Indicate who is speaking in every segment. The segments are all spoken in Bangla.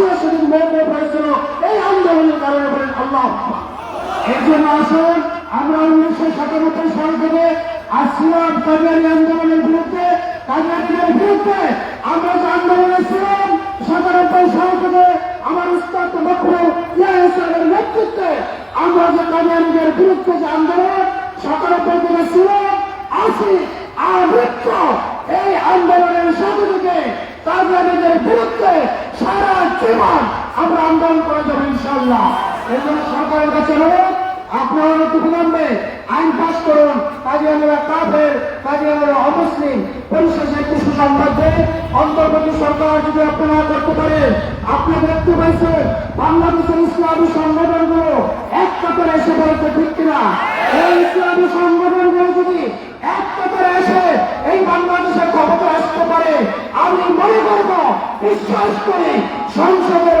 Speaker 1: ফাঁসিও সেদিন এই আন্দোলনের কারণে বলেন আল্লাহ। এর জন্য আসুন, আমরা উনিশশো যে আন্দোলনে থেকে আমার উস্তাদ মকরু ইয়াহের নেতৃত্বে আমরা যে কাজের বিরুদ্ধে যে আন্দোলন, সাতানব্বই থেকে ছিলাম আছি আর মৃত্যু এই আন্দোলনের সাথে থেকে কাজের বিরুদ্ধে সারা জীবন আমরা আন্দোলন করে যাব ইনশাল্লাহ এই জন্য সরকারের কাছে অনুরোধ, আপনারা অতি বিলম্বে আইন পাস করুন কাজিয়ানেরা কাফের কাজিয়ানেরা অমুসলিম পরিশেষে একটি সুসংবাদ অন্তর্বর্তী সরকার যদি আপনারা করতে পারেন, আপনি দেখতে পাইছেন, বাংলাদেশের ইসলামী সংগঠনগুলো এক কাতারে এসে বলতে ঠিক কিনা? এই ইসলামী সংগঠনগুলো যদি এক কাতারে এসে এই বাংলাদেশের ক্ষমতা আসতে পারে, আমি মনে করব, বিশ্বাস করি সংসদের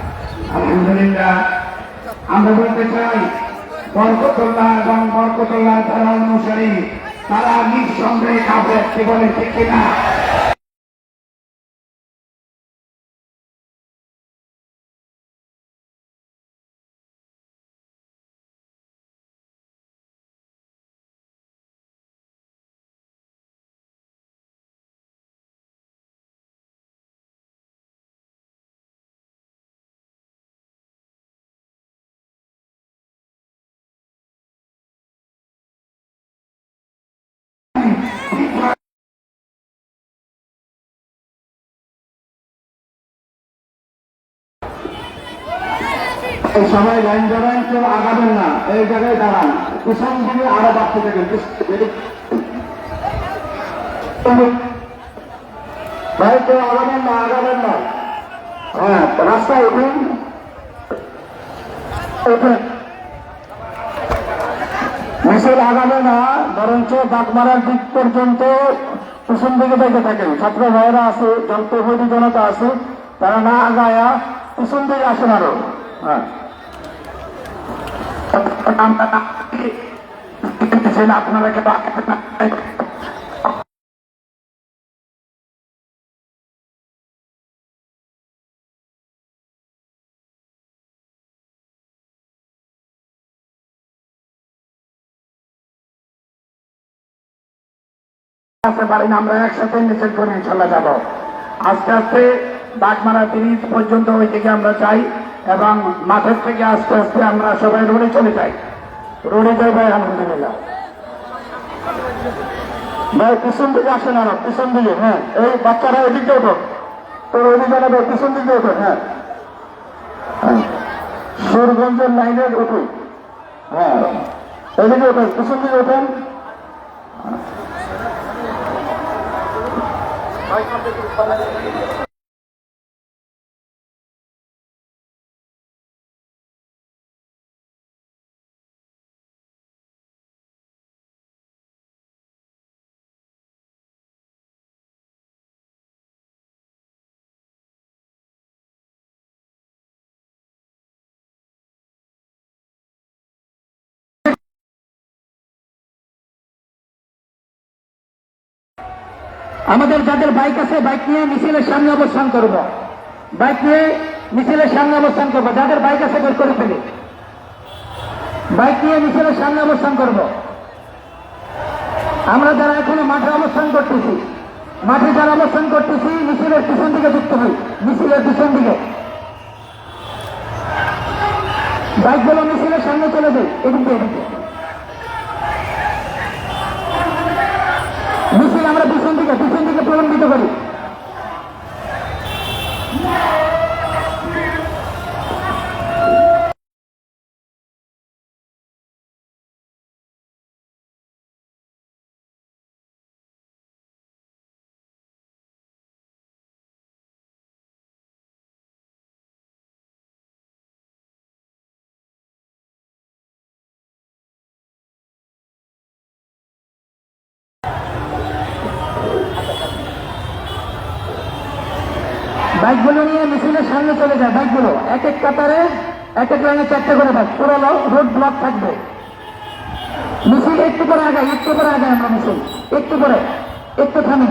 Speaker 2: আলহামদুলিল্লাহ। আমরা বলতে চাই, বরকতল্লাহ এবং বরকতল্লাহ তারা অনুসারী তারা নিঃসন্দেহে কাউকে কি বলে ঠিক কিনা?
Speaker 1: সবাই লাইন দাঁড়ান কেউ আগাবেন না। এই জায়গায় দাঁড়ান। পিছন দিকে আরও বাড়তে থাকেন ভাই কেউ আগাবেন না আগাবেন না হ্যাঁ রাস্তায় উঠুন মিছিল আগাবে না বরঞ্চ বাগমারার দিক পর্যন্ত পিছন দিকে দেখে থাকেন। ছাত্র ভাইয়েরা আছে জনপ্রহরী জনতা আছে তারা না আগায়া পিছন দিকে আসেন আরও হ্যাঁ
Speaker 2: আমরা একসাথে নিষেধ করে ইনশাল্লাহ যাব। আস্তে আস্তে বাগমারা ব্রিজ পর্যন্ত ওই দিকে আমরা যাই। এবং মাঠের থেকে আস্তে আস্তে আমরা সবাই রোডে চলে যাই। রোডে যাই ভাই, আলহামদুলিল্লাহ।
Speaker 1: ভাই, পিছন দিকে আসেন আরও, পিছন দিকে হ্যাঁ। এই বাচ্চারা এদিকে ওঠো। তোর ওদিকে যাবে পিছন দিকে ওঠো হ্যাঁ। হ্যাঁ। সুরগঞ্জের লাইনের উঠুন হ্যাঁ। এদিকে ওঠেন, পিছন দিকে ওঠেন।
Speaker 3: আমাদের যাদের বাইক আছে, বাইক নিয়ে মিছিলের সামনে অবস্থান করব। বাইক নিয়ে মিছিলের সামনে অবস্থান করব। যাদের বাইক আছে, বের করে ফেলে। বাইক নিয়ে মিছিলের সামনে অবস্থান করব। আমরা যারা এখনও মাঠে অবস্থান করতেছি, মাঠে যারা অবস্থান করতেছি, মিছিলের পিছন দিকে যুক্ত হই। মিছিলের পিছন দিকে। বাইকগুলো মিছিলের সামনে চলে যাই, এদিকে এদিকে মিছিল আমরা পিছন দিকে পিছন দিকে প্রলম্বিত করি বাইকগুলো নিয়ে মিছিলের সামনে চলে যায়, বাইকগুলো। এক এক কাতারে, এক এক লাইনে চারটে করে বাইক। পুরো রোড ব্লক থাকবে। মিছিল একটু করে আগে একটু করে আগে আমরা মিছিল একটু করে, একটু থামি।